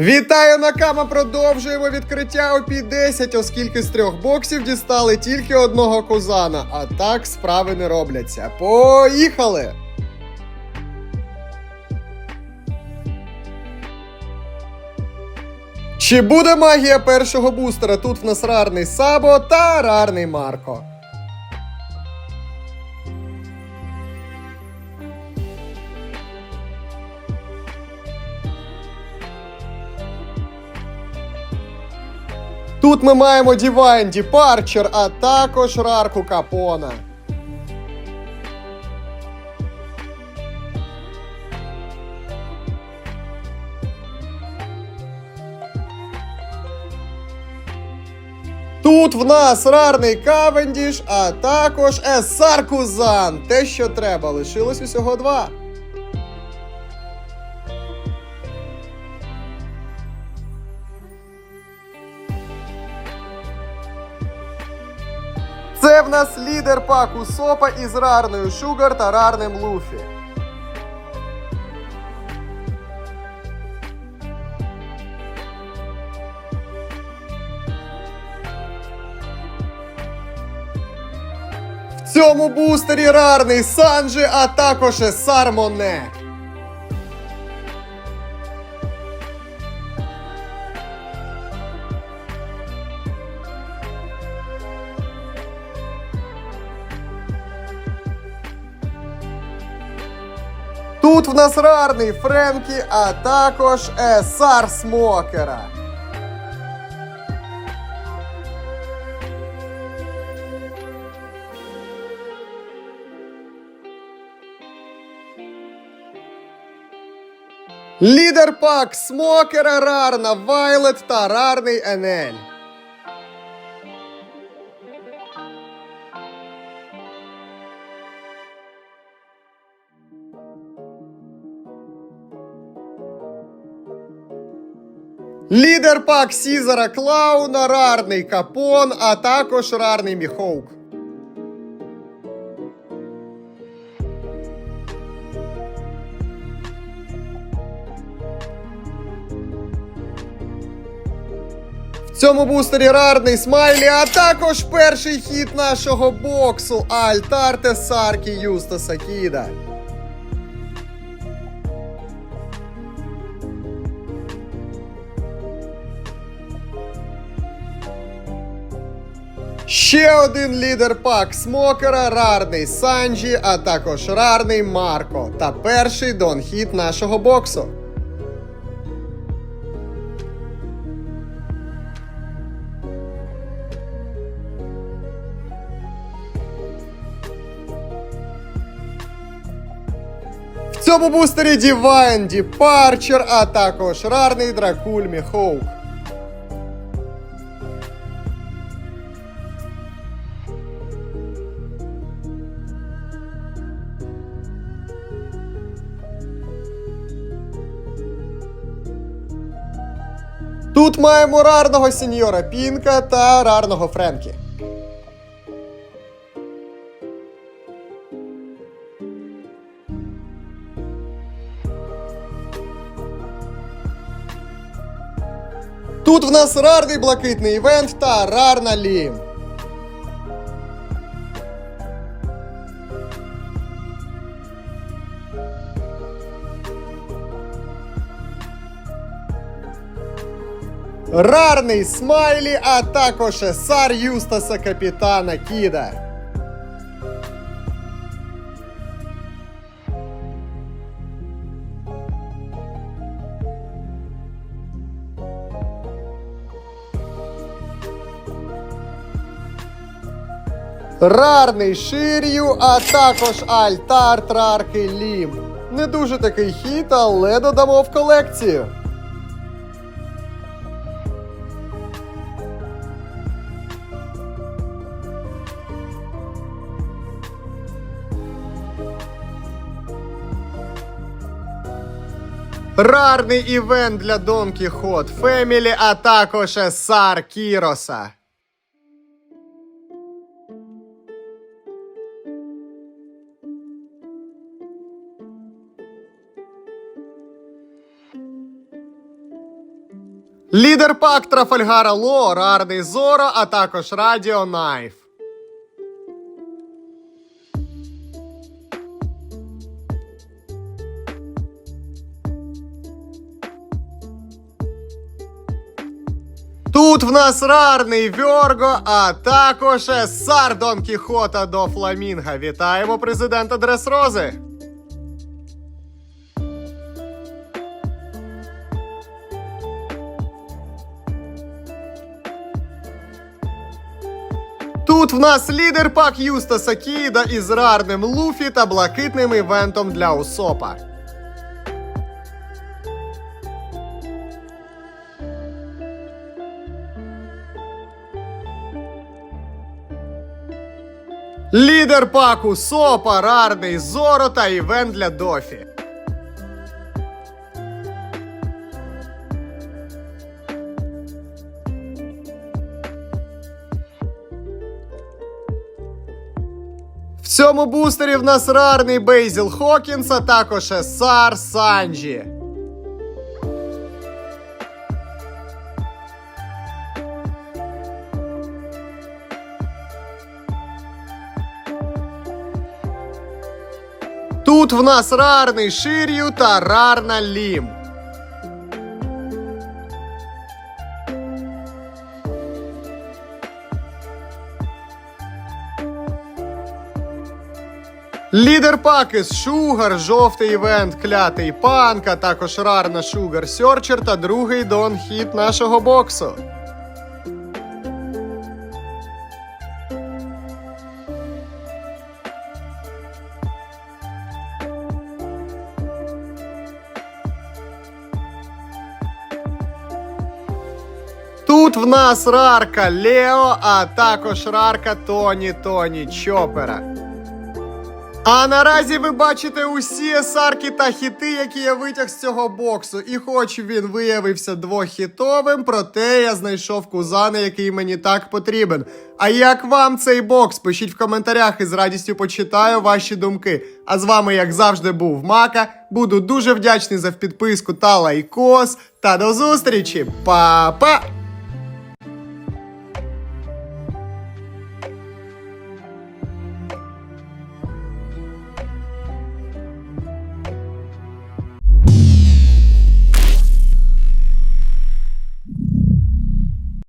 Вітаю Накама! Продовжуємо відкриття опі 10, оскільки з трьох боксів дістали тільки одного кузана. А так справи не робляться. Поїхали! Чи буде магія першого бустера? Тут в нас рарний Сабо та рарний Марко. Тут ми маємо Divine Departure, а також рарку Капона. Тут в нас рарний Кавендіш, а також Есар Кузан. Те, що треба, лишилось усього два. В нас лідер паку Сопа із рарною Шугар та рарним Луфі. В цьому бустері рарний Санджі, а також Есар Тут в нас рарний Френкі, а також Есар Смокера. Лідер пак Смокера рарна Вайлет та рарний Енель. Лідер пак Сізара Клауна, рарний Капон, а також рарний Міхоук. В цьому бустері рарний смайлі, а також перший хід нашого боксу Альтарте Саркі Юстаса Кіда. Ще один лідер пак Смокера, рарний Санджі, а також рарний Марко та перший донхіт нашого боксу. В цьому бустері Divine Departure, а також рарний Дракуль Міхоук. Тут маємо рарного сеньора Пінка та рарного Френкі. Тут в нас рарний блакитний івент та рарна Лім. Рарний смайлі, а також есар Юстаса капітана Кіда. Рарний Шир'ю, а також Альтар Трарки Лім. Не дуже такий хіт, але додамо в колекцію. Рарний івент для Don Quixote Family, а також Есар Кіроса. Лідер пак Трафальгара Ло, Рарний Зоро, а також Радіо Найф. Тут в нас рарний Вьорго, а також Есар Дон Кіхота до Фламінга. Вітаємо президента Дресрози. Тут в нас лідер пак Юстаса Кіда із рарним Луфі та блакитним івентом для Усопа. Лідер паку Сопа, рарний Зоро та івент для Дофі. В цьому бустері в нас рарний Бейзіл Хокінс, а також Есар Санджі. Тут в нас рарний Шир'ю та рарна Лім. Лідер паки з Шугар, жовтий івент, клятий панк, а також рарна Шугар Сьорчер та другий дон хіт нашого боксу. Тут в нас рарка Лео, а також рарка Тоні Тоні Чопера. А наразі ви бачите усі есарки та хіти, які я витяг з цього боксу. І хоч він виявився двохітовим, проте я знайшов кузана, який мені так потрібен. А як вам цей бокс? Пишіть в коментарях і з радістю почитаю ваші думки. А з вами, як завжди, був Мака. Буду дуже вдячний за підписку та лайкос. Та до зустрічі, Па-па!